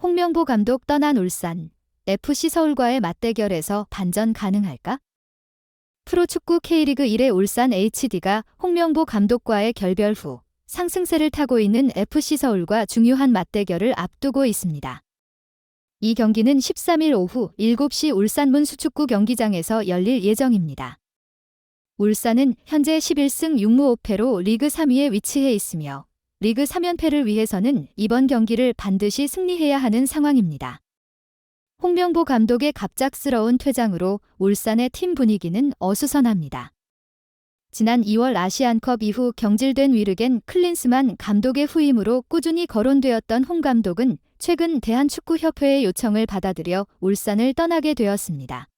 홍명보 감독 떠난 울산, FC 서울과의 맞대결에서 반전 가능할까? 프로축구 K리그 1의 울산 HD가 홍명보 감독과의 결별 후 상승세를 타고 있는 FC 서울과 중요한 맞대결을 앞두고 있습니다. 이 경기는 13일 오후 7시 울산문 수축구 경기장에서 열릴 예정입니다. 울산은 현재 11승 6무 5패로 리그 3위에 위치해 있으며 리그 3연패를 위해서는 이번 경기를 반드시 승리해야 하는 상황입니다. 홍명보 감독의 갑작스러운 퇴장으로 울산의 팀 분위기는 어수선합니다. 지난 2월 아시안컵 이후 경질된 위르겐 클린스만 감독의 후임으로 꾸준히 거론되었던 홍 감독은 최근 대한축구협회의 요청을 받아들여 울산을 떠나게 되었습니다.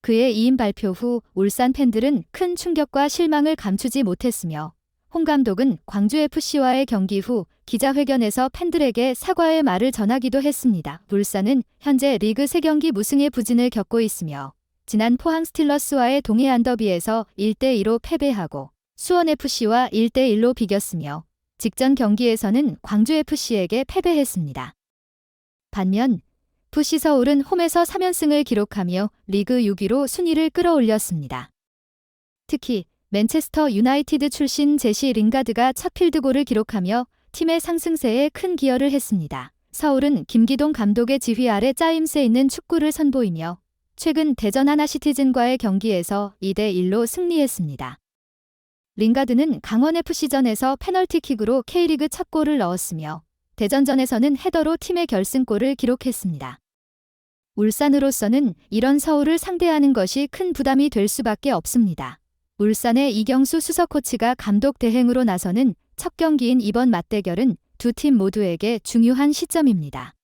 그의 이임 발표 후 울산 팬들은 큰 충격과 실망을 감추지 못했으며 홍 감독은 광주FC와의 경기 후 기자회견에서 팬들에게 사과의 말을 전하기도 했습니다. 울산은 현재 리그 3경기 무승의 부진을 겪고 있으며 지난 포항 스틸러스와의 동해안 더비에서 1대2로 패배하고 수원FC와 1대1로 비겼으며 직전 경기에서는 광주FC에게 패배했습니다. 반면 FC 서울은 홈에서 3연승을 기록하며 리그 6위로 순위를 끌어올렸습니다. 특히 맨체스터 유나이티드 출신 제시 링가드가 첫 필드골을 기록하며 팀의 상승세에 큰 기여를 했습니다. 서울은 김기동 감독의 지휘 아래 짜임새 있는 축구를 선보이며 최근 대전 하나시티즌과의 경기에서 2대1로 승리했습니다. 링가드는 강원FC전에서 페널티킥으로 K리그 첫 골을 넣었으며 대전전에서는 헤더로 팀의 결승골을 기록했습니다. 울산으로서는 이런 서울을 상대하는 것이 큰 부담이 될 수밖에 없습니다. 울산의 이경수 수석 코치가 감독 대행으로 나서는 첫 경기인 이번 맞대결은 두 팀 모두에게 중요한 시점입니다.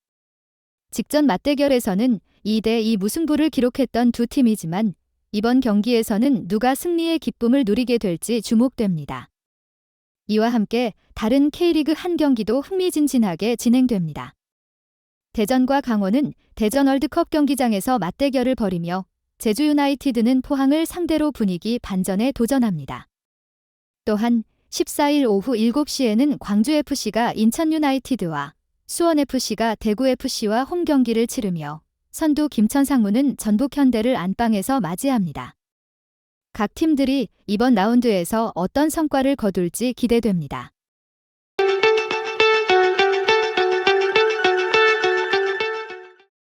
직전 맞대결에서는 2대2 무승부를 기록했던 두 팀이지만 이번 경기에서는 누가 승리의 기쁨을 누리게 될지 주목됩니다. 이와 함께 다른 K리그 한 경기도 흥미진진하게 진행됩니다. 대전과 강원은 대전 월드컵 경기장에서 맞대결을 벌이며 제주 유나이티드는 포항을 상대로 분위기 반전에 도전합니다. 또한 14일 오후 7시에는 광주FC가 인천 유나이티드와 수원FC가 대구FC와 홈 경기를 치르며 선두 김천 상무는 전북 현대를 안방에서 맞이합니다. 각 팀들이 이번 라운드에서 어떤 성과를 거둘지 기대됩니다.